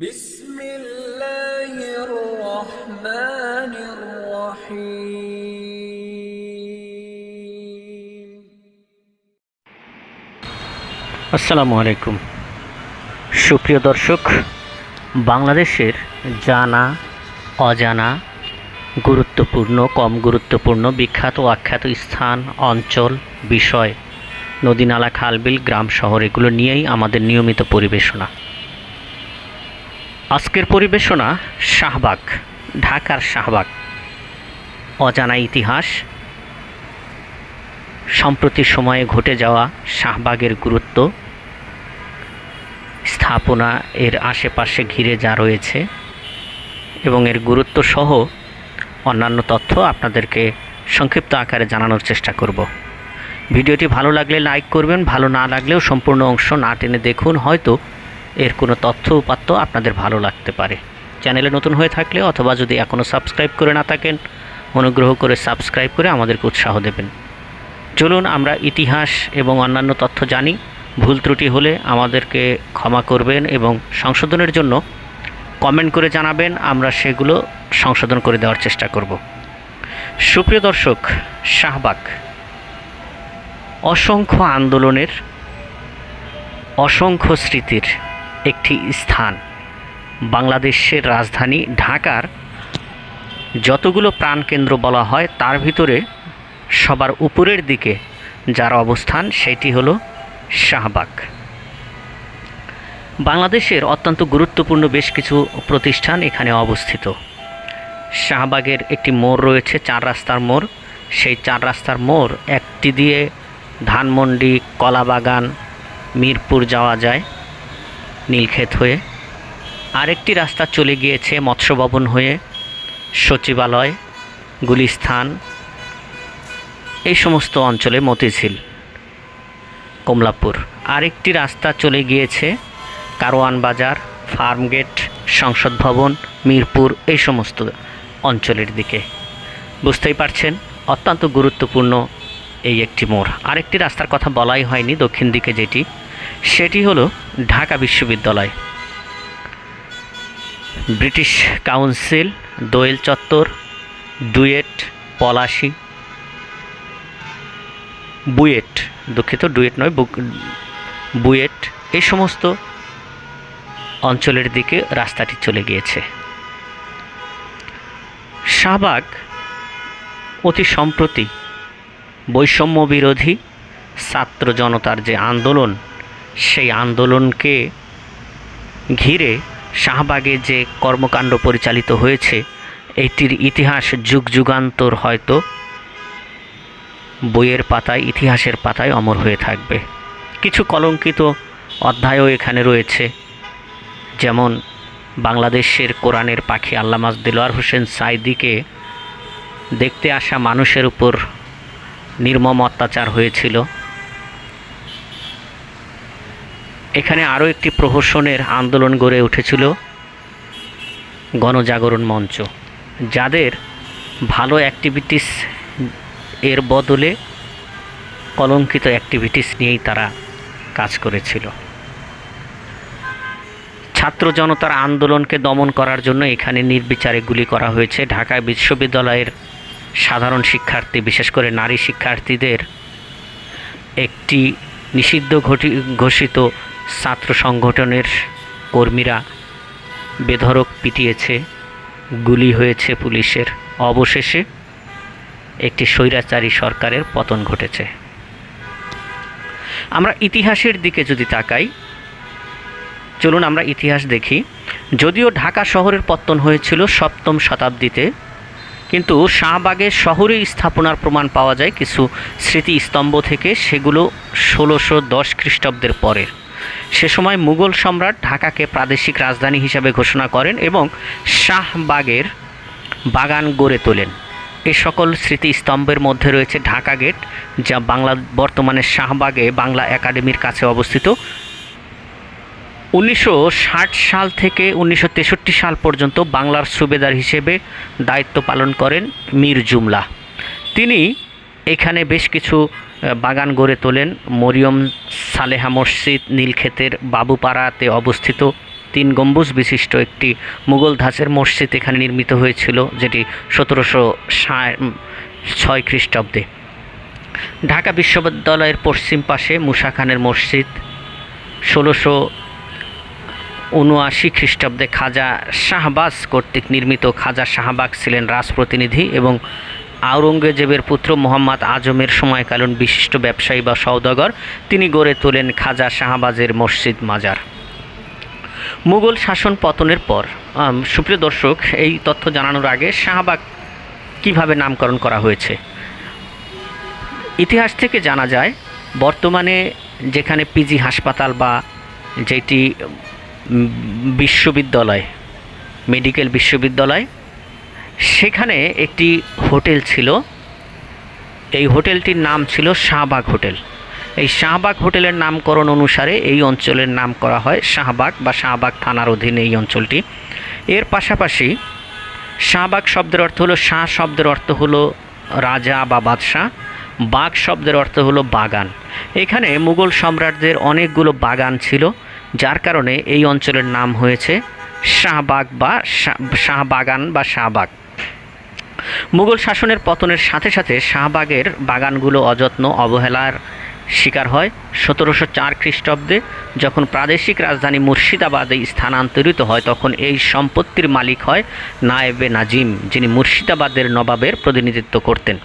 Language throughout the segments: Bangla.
بسم الله الرحمن الرحيم আসসালামু আলাইকুম সুপ্রিয় দর্শক বাংলাদেশের জানা অজানা গুরুত্বপূর্ণ কম গুরুত্বপূর্ণ বিখ্যাত ও আখ্যাত স্থান অঞ্চল বিষয় নদী নালা খালবিল গ্রাম শহর এগুলো নিয়েই আমাদের নিয়মিত পরিবেশনা আজকের পরিবেশনা শাহবাগ, ঢাকার শাহবাগ। অজানা ইতিহাস, সম্প্রতি সময়ে ঘটে যাওয়া শাহবাগের গুরুত্ব, স্থাপনা এর আশেপাশে ঘিরে যা রয়েছে এবং এর গুরুত্ব সহ অন্যান্য তথ্য আপনাদেরকে সংক্ষিপ্ত আকারে জানানোর চেষ্টা করব। ভিডিওটি ভালো লাগলে লাইক করবেন, ভালো না লাগলেও সম্পূর্ণ অংশ না টেনে দেখুন। হয়তো এর কোনো তথ্য উপাত্ত আপনাদের ভালো লাগতে পারে। চ্যানেলে নতুন হয়ে থাকলে অথবা যদি এখনও সাবস্ক্রাইব করে না থাকেন, অনুগ্রহ করে সাবস্ক্রাইব করে আমাদেরকে উৎসাহ দেবেন। চলুন আমরা ইতিহাস এবং অন্যান্য তথ্য জানি। ভুল ত্রুটি হলে আমাদেরকে ক্ষমা করবেন এবং সংশোধনের জন্য কমেন্ট করে জানাবেন, আমরা সেগুলো সংশোধন করে দেওয়ার চেষ্টা করব। সুপ্রিয় দর্শক, শাহবাগ। অসংখ্য আন্দোলনের, অসংখ্য স্মৃতির একটি স্থান। বাংলাদেশের রাজধানী ঢাকার যতগুলো প্রাণকেন্দ্র বলা হয়, তার ভিতরে সবার উপরের দিকে যার অবস্থান, সেটি হলো শাহবাগ। বাংলাদেশের অত্যন্ত গুরুত্বপূর্ণ বেশ কিছু প্রতিষ্ঠান এখানে অবস্থিত। শাহবাগের একটি মোড় রয়েছে, চার রাস্তার মোড়। সেই চার রাস্তার মোড় একটি দিয়ে ধানমন্ডি, কলাবাগান, মিরপুর যাওয়া যায়। নীলক্ষেত হয়ে আরেকটি রাস্তা চলে গিয়েছে মৎস্যভবন হয়ে, সচিবালয়, গুলিস্থান, এই সমস্ত অঞ্চলে মতিঝিল। কমলাপুর, আরেকটি রাস্তা চলে গিয়েছে কারওয়ান বাজার, ফার্মগেট, সংসদ ভবন, মিরপুর, এই সমস্ত অঞ্চলের দিকে। বুঝতেই পারছেন, অত্যন্ত গুরুত্বপূর্ণ এই একটি মোড়। আরেকটি রাস্তার কথা বলাই হয়নি, দক্ষিণ দিকে যেটি। সেটি হলো ঢাকা বিশ্ববিদ্যালয়। ব্রিটিশ কাউন্সিল, দোয়েল চত্বর, ডুয়েট, পলাশি। বুয়েট, দুঃখিত, ডুয়েট নয়, বুক, বুয়েট এই সমস্ত অঞ্চলের দিকে রাস্তাটি চলে গিয়েছে। শাহবাগ অতি সম্প্রতি বৈষম্য বিরোধী ছাত্র জনতার যে আন্দোলন সেই আন্দোলনকে ঘিরে শাহবাগে যে কর্মকাণ্ড পরিচালিত হয়েছে এটির ইতিহাস যুগ যুগান্তর হয়তো বইয়ের পাতায়, ইতিহাসের পাতায় অমর হয়ে থাকবে। কিছু কলঙ্কিত অধ্যায়ও এখানে রয়েছে, যেমন বাংলাদেশের কোরআনের পাখি আল্লামাজ দিলওয়ার হোসেন সাইদিকে দেখতে আসা মানুষের উপর নির্মম অত্যাচার হয়েছিল। এখানে আরও একটি প্রহসনের আন্দোলন গড়ে উঠেছিল গণজাগরণ মঞ্চ, যাদের ভালো অ্যাক্টিভিটিস এর বদলে কলঙ্কিত অ্যাক্টিভিটিস নিয়েই তারা কাজ করেছিল। ছাত্র জনতার আন্দোলনকে দমন করার জন্য এখানে নির্বিচারে গুলি করা হয়েছে। ঢাকা বিশ্ববিদ্যালয়ের সাধারণ শিক্ষার্থী, বিশেষ করে নারী শিক্ষার্থীদের একটি নিষিদ্ধ ঘটি ঘোষিত ছাত্র সংগঠনের কর্মীরা বেধরক পিটিয়েছে, গুলি হয়েছে পুলিশের। অবশেষে একটি স্বৈরাচারী সরকারের পতন ঘটেছে। আমরা ইতিহাসের দিকে যদি তাকাই, চলুন আমরা ইতিহাস দেখি। যদিও ঢাকা শহরের পতন হয়েছিল সপ্তম শতাব্দীতে, কিন্তু শাহবাগের শহরে স্থাপনার প্রমাণ পাওয়া যায় কিছু স্মৃতিস্তম্ভ থেকে, সেগুলো ষোলোশো দশ খ্রিস্টাব্দের পরের। সে সময় মুঘল সম্রাট ঢাকাকে প্রাদেশিক রাজধানী হিসাবে ঘোষণা করেন এবং শাহবাগের বাগান গড়ে তোলেন। এ সকল স্মৃতিস্তম্ভের মধ্যে রয়েছে ঢাকা গেট, যা বাংলা, বর্তমানে শাহবাগে বাংলা একাডেমির কাছে অবস্থিত। উনিশশো ষাট সাল থেকে উনিশশো তেষট্টি সাল পর্যন্ত বাংলার সুবেদার হিসেবে দায়িত্ব পালন করেন মীর জুমলা। তিনি এখানে বেশ কিছু বাগান গড়ে তোলেন মরিয়ম সালেহা মসজিদ নীলক্ষেতের বাবুপাড়াতে অবস্থিত। তিন গম্বুজ বিশিষ্ট একটি মুঘল ধাঁচের মসজিদ এখানে নির্মিত হয়েছিল, যেটি সতেরোশো ছয় খ্রিস্টাব্দে। ঢাকা বিশ্ববিদ্যালয়ের পশ্চিম পাশে মুসা খানের মসজিদ। ষোলোশো উনআশি খ্রিস্টাব্দে খাজা শাহবাজ কর্তৃক নির্মিত খাজা শাহবাগ ছিলেন রাজপ্রতিনিধি এবং আওরঙ্গজেবের পুত্র মোহাম্মদ আজমের সময়কালীন বিশিষ্ট ব্যবসায়ী বা সওদাগর। তিনি গড়ে তোলেন খাজা শাহবাজের মসজিদ মাজার। মুঘল শাসন পতনের পর সুপ্রিয় দর্শক, এই তথ্য জানানোর আগে শাহবাগ কীভাবে নামকরণ করা হয়েছে? ইতিহাস থেকে জানা যায়, বর্তমানে যেখানে পিজি হাসপাতাল বা যেটি বিশ্ববিদ্যালয়, মেডিকেল বিশ্ববিদ্যালয় সেখানে একটি হোটেল ছিল। এই হোটেলটির নাম ছিল শাহবাগ হোটেল। এই শাহবাগ হোটেলের নামকরণ অনুসারে এই অঞ্চলের নাম করা হয় শাহবাগ বা শাহবাগ থানার অধীনে এই অঞ্চলটি। এর পাশাপাশি শাহবাগ শব্দের অর্থ হলো শাহ শব্দের অর্থ হলো রাজা বা বাদশাহ। বাগ শব্দের অর্থ হলো বাগান। এখানে মুঘল সম্রাটদের অনেকগুলো বাগান ছিল, যার কারণে এই অঞ্চলের নাম হয়েছে শাহবাগ বা শাহ- শাহবাগান বা শাহবাগ। মুঘল শাসনের পতনের সাথে সাথে শাহবাগের বাগানগুলো অযত্ন, অবহেলার শিকার হয়। সতেরোশো চার খ্রিস্টাব্দে যখন প্রাদেশিক রাজধানী মুর্শিদাবাদে স্থানান্তরিত হয়, তখন এই সম্পত্তির মালিক হয় নায়েবে নাজিম, যিনি মুর্শিদাবাদের নবাবের প্রতিনিধিত্ব করতেন।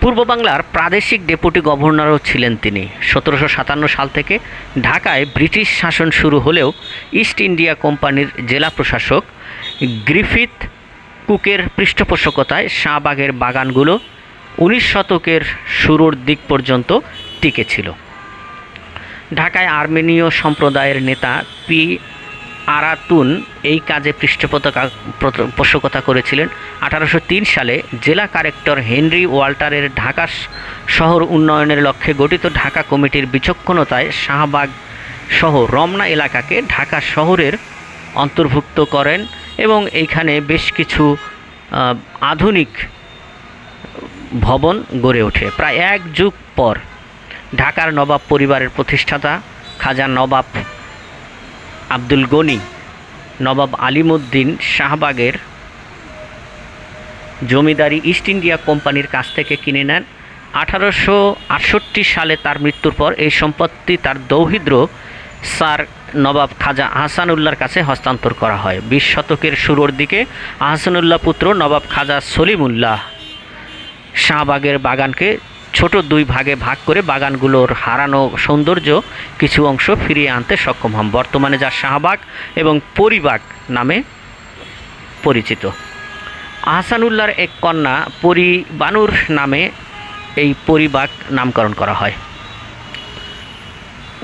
পূর্ব বাংলার প্রাদেশিক ডেপুটি গভর্নরও ছিলেন তিনি। সতেরোশো সাতান্ন সাল থেকে ঢাকায় ব্রিটিশ শাসন শুরু হলেও ইস্ট ইন্ডিয়া কোম্পানির জেলা প্রশাসক গ্রিফিথ কুকের পৃষ্ঠপোষকতায় শাহবাগের বাগানগুলো উনিশ শতকের শুরুর দিক পর্যন্ত টিকে ছিল। ঢাকায় আর্মেনীয় সম্প্রদায়ের নেতা পি আরাতুন এই কাজে পৃষ্ঠপোষকা পোষকতা করেছিলেন। আঠারোশো তিন সালে জেলা কালেক্টর হেনরি ওয়াল্টারের ঢাকা শহর উন্নয়নের লক্ষ্যে গঠিত ঢাকা কমিটির বিচক্ষণতায় শাহবাগ সহ রমনা এলাকাকে ঢাকা শহরের অন্তর্ভুক্ত করেন। এবং এইখানে বেশ কিছু আধুনিক ভবন গড়ে ওঠে। প্রায় এক যুগ পর ঢাকার নবাব পরিবারের প্রতিষ্ঠাতা খাজা নবাব আব্দুল গনি, নবাব আলিমুদ্দিন শাহবাগের জমিদারি ইস্ট ইন্ডিয়া কোম্পানির কাছ থেকে কিনে নেন। আঠারোশো আটষট্টি সালে তার মৃত্যুর পর এই সম্পত্তি তার দৌহিদ্র স্যার নবাব খাজা আহসানুল্লাহর কাছে হস্তান্তর করা হয়। বিশ শতকের শুরুর দিকে আহসানুল্লাহ পুত্র নবাব খাজা সলিমুল্লাহ শাহবাগের বাগানকে ছোট দুই ভাগে ভাগ করে বাগানগুলোর হারানো সৌন্দর্য কিছু অংশ ফিরিয়ে আনতে সক্ষম হন। বর্তমানে যা শাহবাগ এবং পরিবাগ নামে পরিচিত। আহসানুল্লাহর এক কন্যা পরিবানুর নামে এই পরিবাগ নামকরণ করা হয়।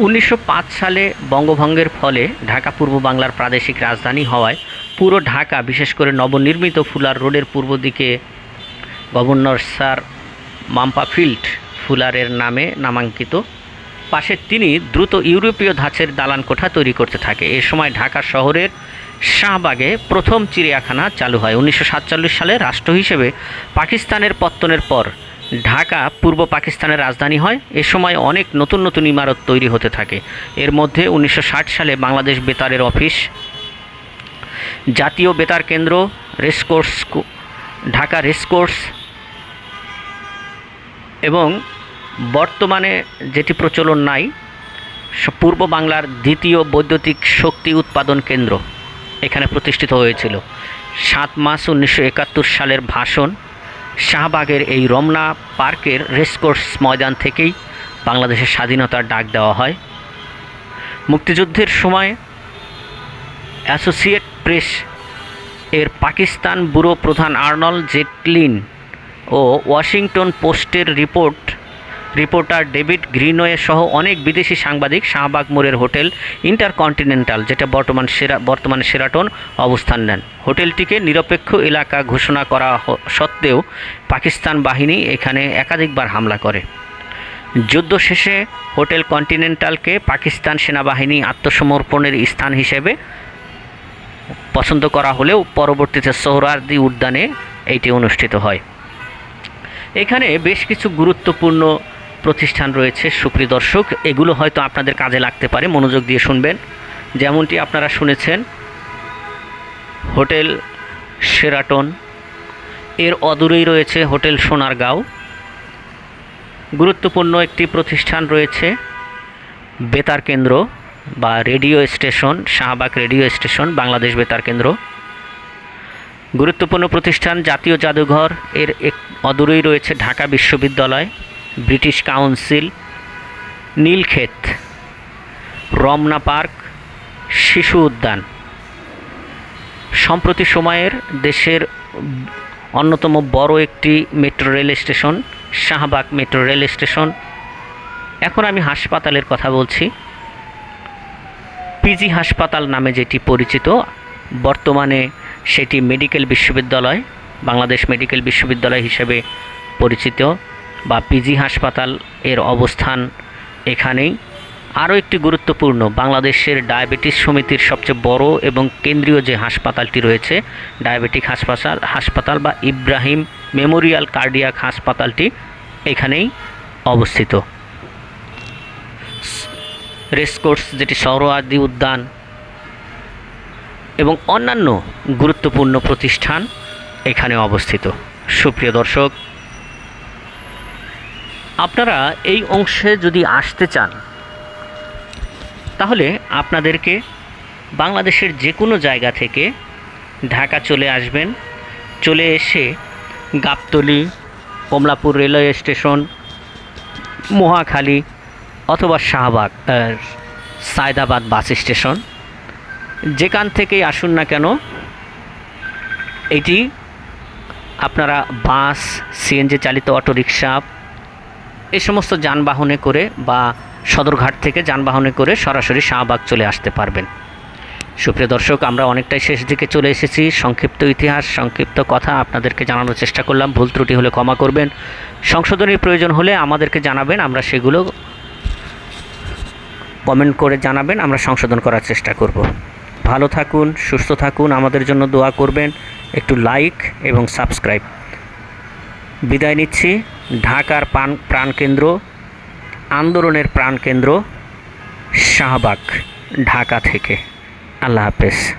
উনিশশো পাঁচ সালে বঙ্গভঙ্গের ফলে ঢাকা পূর্ব বাংলার প্রাদেশিক রাজধানী হওয়ায় পুরো ঢাকা, বিশেষ করে নবনির্মিত ফুলার রোডের পূর্ব দিকে গভর্নর স্যার মাম্পাফিল্ড ফুলারের নামে নামাঙ্কিত। পাশে তিনি দ্রুত ইউরোপীয় ধাঁচের দালান কোঠা তৈরি করতে থাকে। এ সময় ঢাকা শহরের শাহবাগে প্রথম চিড়িয়াখানা চালু হয়। উনিশশো সাতচল্লিশ সালে রাষ্ট্র হিসেবে পাকিস্তানের পত্তনের পর ঢাকা পূর্ব পাকিস্তানের রাজধানী হয়, এ সময় অনেক নতুন নতুন ইমারত তৈরি হতে থাকে। এর মধ্যে উনিশশো ষাট সালে বাংলাদেশ বেতারের অফিস, জাতীয় বেতার কেন্দ্র, রেসকোর্স ঢাকা রেসকোর্স, এবং বর্তমানে যেটি প্রচলন নাই পূর্ব বাংলার দ্বিতীয় বৈদ্যুতিক শক্তি উৎপাদন কেন্দ্র এখানে প্রতিষ্ঠিত হয়েছিল। সাত মাস উনিশশো একাত্তর সালের ভাষণ শাহবাগের এই রমনা পার্কের রেসকোর্স ময়দান থেকেই বাংলাদেশের স্বাধীনতার ডাক দেওয়া হয়। মুক্তিযুদ্ধের সময় অ্যাসোসিয়েট প্রেস এর পাকিস্তান ব্যুরো প্রধান আর্নল জেটলিন ও ওয়াশিংটন পোস্টের রিপোর্ট রিপোর্টার ডেভিড গ্রিনওয়ে সহ অনেক বিদেশি সাংবাদিক শাহবাগ মোড়ের হোটেল ইন্টারকন্টিনেন্টাল, যেটা বর্তমান সেরা বর্তমানে সেরাটন অবস্থান নেন। হোটেলটিকে নিরপেক্ষ এলাকা ঘোষণা করা সত্ত্বেও পাকিস্তান বাহিনী এখানে একাধিকবার হামলা করে। যুদ্ধ শেষে হোটেল কন্টিনেন্টালকে পাকিস্তান সেনাবাহিনী আত্মসমর্পণের স্থান হিসেবে পছন্দ করা হলেও পরবর্তীতে সোহরার্দি উদ্যানে এইটি অনুষ্ঠিত হয়। এখানে বেশ কিছু গুরুত্বপূর্ণ প্রতিষ্ঠান রয়েছে, সুপ্রিয় দর্শক, এগুলো হয়তো আপনাদের কাজে লাগতে পারে, মনোযোগ দিয়ে শুনবেন। যেমনটি আপনারা শুনেছেন, হোটেল সেরাটন এর অদূরেই রয়েছে হোটেল সোনারগাঁও। গুরুত্বপূর্ণ একটি প্রতিষ্ঠান রয়েছে, বেতার কেন্দ্র বা radio station, Shahbag radio station, Bangladesh বেতার কেন্দ্র। গুরুত্বপূর্ণ প্রতিষ্ঠান, জাতীয় জাদুঘর, এর এক, অদূরেই রয়েছে ঢাকা বিশ্ববিদ্যালয়। British Council, Nilkhet, Ramna park, শিশু উদ্যান। সম্প্রতি সময়ের দেশের অন্যতম বড় একটি metro rail station, Shahbag metro rail station. এখন আমি হাসপাতালের কথা বলছি। পিজি হাসপাতাল নামে যেটি পরিচিত, বর্তমানে সেটি মেডিকেল বিশ্ববিদ্যালয়, বাংলাদেশ মেডিকেল বিশ্ববিদ্যালয় হিসেবে পরিচিত। বা পিজি হাসপাতাল এর অবস্থান এখানেই। আরও একটি গুরুত্বপূর্ণ, বাংলাদেশের ডায়াবেটিস সমিতির সবচেয়ে বড় এবং কেন্দ্রীয় যে হাসপাতালটি রয়েছে, ডায়াবেটিক হাসপাতাল হাসপাতাল বা ইব্রাহিম মেমোরিয়াল কার্ডিয়াক হাসপাতালটি এখানেই অবস্থিত। রেসকোর্স যেটি সৌরআদি উদ্যান এবং অন্যান্য গুরুত্বপূর্ণ প্রতিষ্ঠান এখানে অবস্থিত। সুপ্রিয় দর্শক আপনারা এই অংশে যদি আসতে চান, তাহলে আপনাদেরকে বাংলাদেশের যে কোনো জায়গা থেকে ঢাকা চলে আসবেন। চলে এসে গাবতলি, কমলাপুর রেলওয়ে স্টেশন, মহাখালী অথবা শাহবাগ সায়দাবাদ বাস স্টেশন, যেখান থেকেই আসুন না কেন, এটি আপনারা বাস, সিএনজি চালিত অটোরিকশা এই সমস্ত যানবাহনে করে বা সদরঘাট থেকে যানবাহনে করে সরাসরি শাহবাগ চলে আসতে পারবেন। সুপ্রিয় দর্শক, আমরা অনেকটাই শেষ দিকে চলে এসেছি। সংক্ষিপ্ত ইতিহাস, সংক্ষিপ্ত কথা আপনাদেরকে জানানোর চেষ্টা করলাম। ভুল ত্রুটি হলে ক্ষমা করবেন। সংশোধনের প্রয়োজন হলে আমাদেরকে জানাবেন। আমরা সেগুলো কমেন্ট করে জানাবেন। আমরা সংশোধন করার চেষ্টা করব। ভালো থাকুন, সুস্থ থাকুন। আমাদের জন্য দোয়া করবেন। একটু লাইক এবং সাবস্ক্রাইব বিদায় নিচ্ছি। ঢাকার প্রাণ প্রাণকেন্দ্র আন্দোলনের প্রাণকেন্দ্র শাহবাগ ঢাকা থেকে। আল্লাহ হাফেজ।